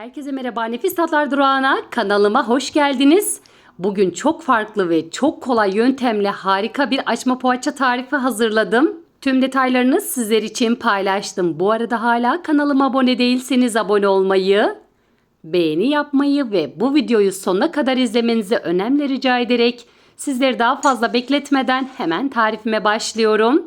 Herkese merhaba Nefis Tatlar Durağı'na kanalıma hoş geldiniz. Bugün çok farklı ve çok kolay yöntemle harika bir açma poğaça tarifi hazırladım. Tüm detaylarını sizler için paylaştım. Bu arada hala kanalıma abone değilseniz abone olmayı, beğeni yapmayı ve bu videoyu sonuna kadar izlemenizi önemli rica ederek sizleri daha fazla bekletmeden hemen tarifime başlıyorum.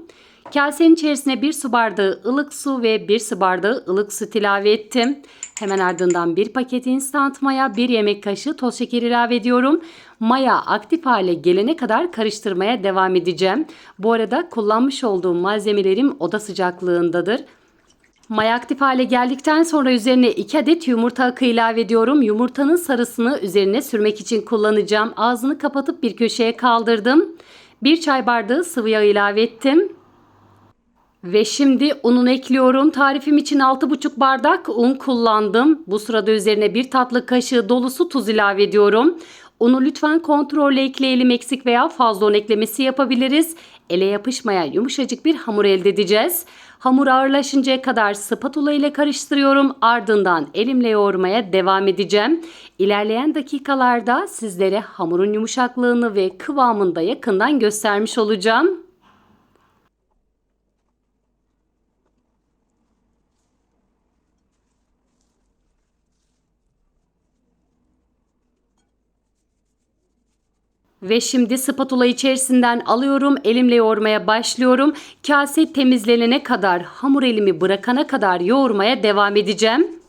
Kasenin içerisine bir su bardağı ılık su ve bir su bardağı ılık süt ilave ettim. Hemen ardından bir paket instant maya, bir yemek kaşığı toz şeker ilave ediyorum. Maya aktif hale gelene kadar karıştırmaya devam edeceğim. Bu arada kullanmış olduğum malzemelerim oda sıcaklığındadır. Maya aktif hale geldikten sonra üzerine 2 adet yumurta akı ilave ediyorum. Yumurtanın sarısını üzerine sürmek için kullanacağım. Ağzını kapatıp bir köşeye kaldırdım. 1 çay bardağı sıvı yağ ilave ettim. Ve şimdi ununu ekliyorum. Tarifim için 6,5 bardak un kullandım. Bu sırada üzerine bir tatlı kaşığı dolusu tuz ilave ediyorum. Unu lütfen kontrolle ekleyelim. Eksik veya fazla un eklemesi yapabiliriz. Ele yapışmayan yumuşacık bir hamur elde edeceğiz. Hamur ağırlaşıncaya kadar spatula ile karıştırıyorum. Ardından elimle yoğurmaya devam edeceğim. İlerleyen dakikalarda sizlere hamurun yumuşaklığını ve kıvamını da yakından göstermiş olacağım. Ve şimdi spatula içerisinden alıyorum. Elimle yoğurmaya başlıyorum. Kase temizlenene kadar, hamur elimi bırakana kadar yoğurmaya devam edeceğim.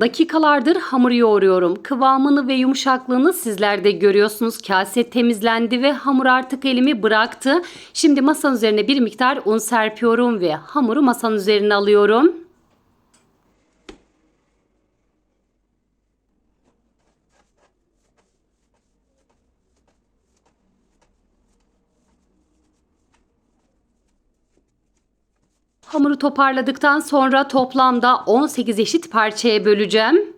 Dakikalardır hamur yoğuruyorum. Kıvamını ve yumuşaklığını sizler de görüyorsunuz. Kase temizlendi ve hamur artık elimi bıraktı. Şimdi masanın üzerine bir miktar un serpiyorum ve hamuru masanın üzerine alıyorum. Hamuru toparladıktan sonra toplamda 18 eşit parçaya böleceğim.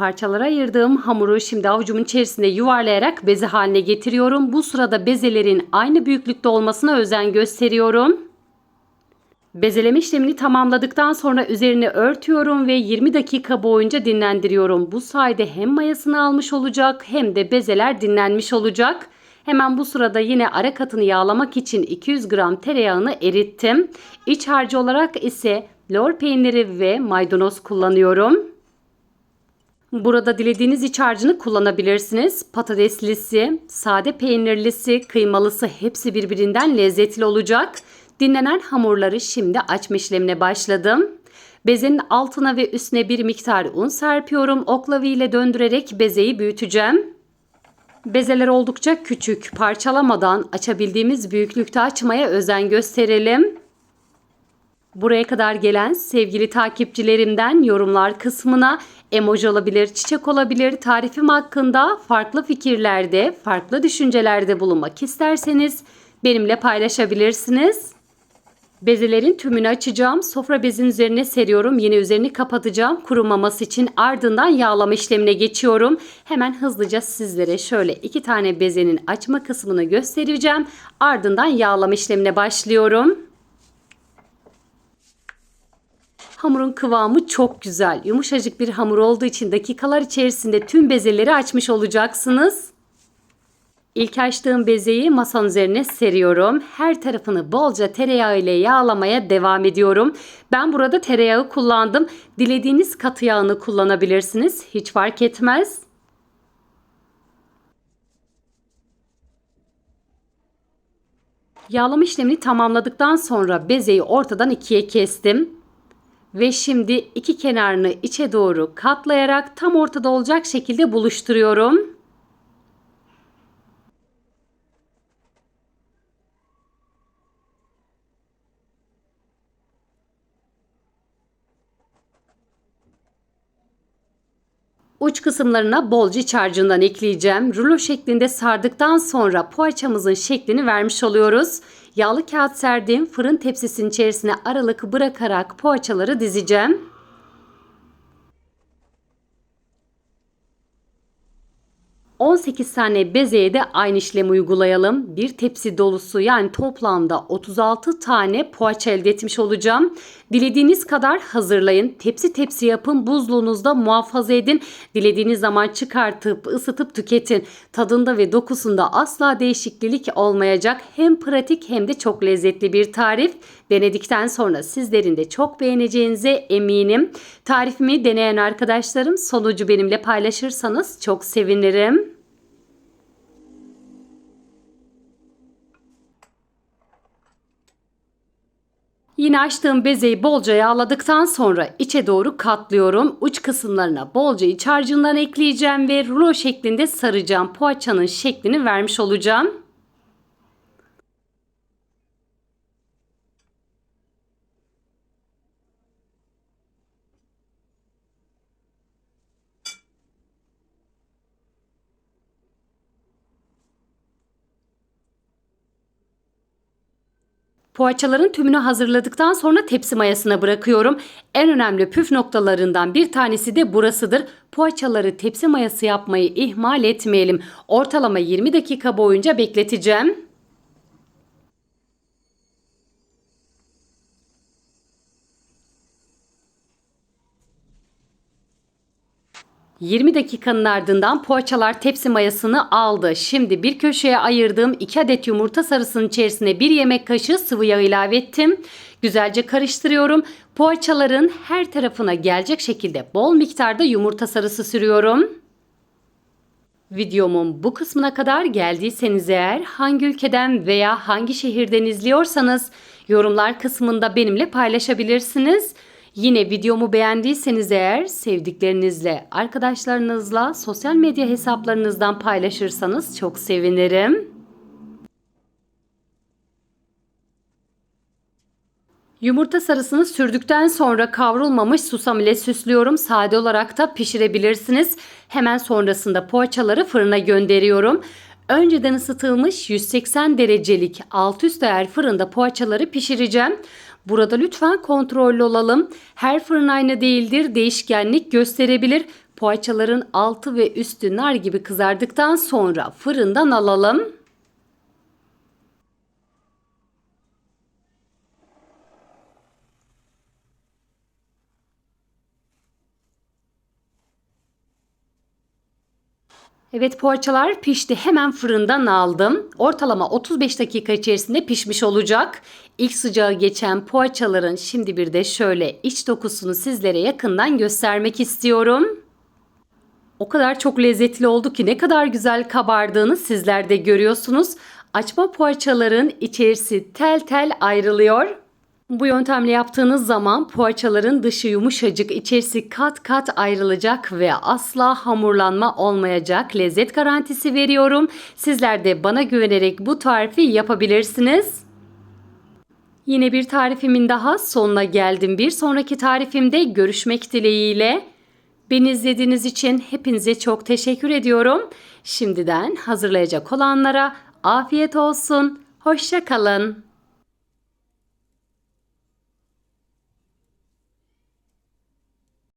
Parçalara ayırdığım hamuru şimdi avucumun içerisinde yuvarlayarak beze haline getiriyorum. Bu sırada bezelerin aynı büyüklükte olmasına özen gösteriyorum. Bezeleme işlemini tamamladıktan sonra üzerine örtüyorum ve 20 dakika boyunca dinlendiriyorum. Bu sayede hem mayasını almış olacak hem de bezeler dinlenmiş olacak. Hemen bu sırada yine ara katını yağlamak için 200 gram tereyağını erittim. İç harcı olarak ise lor peyniri ve maydanoz kullanıyorum. Burada dilediğiniz iç harcını kullanabilirsiniz. Patateslisi, sade peynirlisi, kıymalısı hepsi birbirinden lezzetli olacak. Dinlenen hamurları şimdi açma işlemine başladım. Bezenin altına ve üstüne bir miktar un serpiyorum. Oklavi ile döndürerek bezeyi büyüteceğim. Bezeler oldukça küçük, parçalamadan açabildiğimiz büyüklükte açmaya özen gösterelim. Buraya kadar gelen sevgili takipçilerimden yorumlar kısmına emoji olabilir, çiçek olabilir, tarifim hakkında farklı fikirlerde, farklı düşüncelerde bulunmak isterseniz benimle paylaşabilirsiniz. Bezelerin tümünü açacağım. Sofra bezin üzerine seriyorum. Yine üzerini kapatacağım. Kurumaması için ardından yağlama işlemine geçiyorum. Hemen hızlıca sizlere şöyle iki tane bezenin açma kısmını göstereceğim. Ardından yağlama işlemine başlıyorum. Hamurun kıvamı çok güzel. Yumuşacık bir hamur olduğu için dakikalar içerisinde tüm bezeleri açmış olacaksınız. İlk açtığım bezeyi masanın üzerine seriyorum. Her tarafını bolca tereyağı ile yağlamaya devam ediyorum. Ben burada tereyağı kullandım. Dilediğiniz katı yağını kullanabilirsiniz. Hiç fark etmez. Yağlama işlemini tamamladıktan sonra bezeyi ortadan ikiye kestim. Ve şimdi iki kenarını içe doğru katlayarak tam ortada olacak şekilde buluşturuyorum. Uç kısımlarına bolca iç harcından ekleyeceğim. Rulo şeklinde sardıktan sonra poğaçamızın şeklini vermiş oluyoruz. Yağlı kağıt serdiğim fırın tepsisinin içerisine aralık bırakarak poğaçaları dizeceğim. 18 tane bezeye de aynı işlemi uygulayalım. Bir tepsi dolusu yani toplamda 36 tane poğaça elde etmiş olacağım. Dilediğiniz kadar hazırlayın. Tepsi tepsi yapın. Buzluğunuzda muhafaza edin. Dilediğiniz zaman çıkartıp ısıtıp tüketin. Tadında ve dokusunda asla değişiklik olmayacak. Hem pratik hem de çok lezzetli bir tarif. Denedikten sonra sizlerin de çok beğeneceğinize eminim. Tarifimi deneyen arkadaşlarım sonucu benimle paylaşırsanız çok sevinirim. Yine açtığım bezeyi bolca yağladıktan sonra içe doğru katlıyorum. Uç kısımlarına bolca iç harcından ekleyeceğim ve rulo şeklinde saracağım. Poğaçanın şeklini vermiş olacağım. Poğaçaların tümünü hazırladıktan sonra tepsi mayasına bırakıyorum. En önemli püf noktalarından bir tanesi de burasıdır. Poğaçaları tepsi mayası yapmayı ihmal etmeyelim. Ortalama 20 dakika boyunca bekleteceğim. 20 dakikanın ardından poğaçalar tepsi mayasını aldı. Şimdi bir köşeye ayırdığım 2 adet yumurta sarısının içerisine 1 yemek kaşığı sıvı yağ ilave ettim. Güzelce karıştırıyorum. Poğaçaların her tarafına gelecek şekilde bol miktarda yumurta sarısı sürüyorum. Videomun bu kısmına kadar geldiyseniz eğer hangi ülkeden veya hangi şehirden izliyorsanız yorumlar kısmında benimle paylaşabilirsiniz. Yine videomu beğendiyseniz eğer sevdiklerinizle, arkadaşlarınızla sosyal medya hesaplarınızdan paylaşırsanız çok sevinirim. Yumurta sarısını sürdükten sonra kavrulmamış susam ile süslüyorum. Sade olarak da pişirebilirsiniz. Hemen sonrasında poğaçaları fırına gönderiyorum. Önceden ısıtılmış 180 derecelik alt üst ayar fırında poğaçaları pişireceğim. Burada lütfen kontrollü olalım. Her fırın aynı değildir. Değişkenlik gösterebilir. Poğaçaların altı ve üstü nar gibi kızardıktan sonra fırından alalım. Evet poğaçalar pişti. Hemen fırından aldım. Ortalama 35 dakika içerisinde pişmiş olacak. İlk sıcağı geçen poğaçaların şimdi bir de şöyle iç dokusunu sizlere yakından göstermek istiyorum. O kadar çok lezzetli oldu ki ne kadar güzel kabardığını sizler de görüyorsunuz. Açma poğaçaların içerisi tel tel ayrılıyor. Bu yöntemle yaptığınız zaman poğaçaların dışı yumuşacık, içerisi kat kat ayrılacak ve asla hamurlanma olmayacak. Lezzet garantisi veriyorum. Sizler de bana güvenerek bu tarifi yapabilirsiniz. Yine bir tarifimin daha sonuna geldim. Bir sonraki tarifimde görüşmek dileğiyle. Beni izlediğiniz için hepinize çok teşekkür ediyorum. Şimdiden hazırlayacak olanlara afiyet olsun. Hoşça kalın.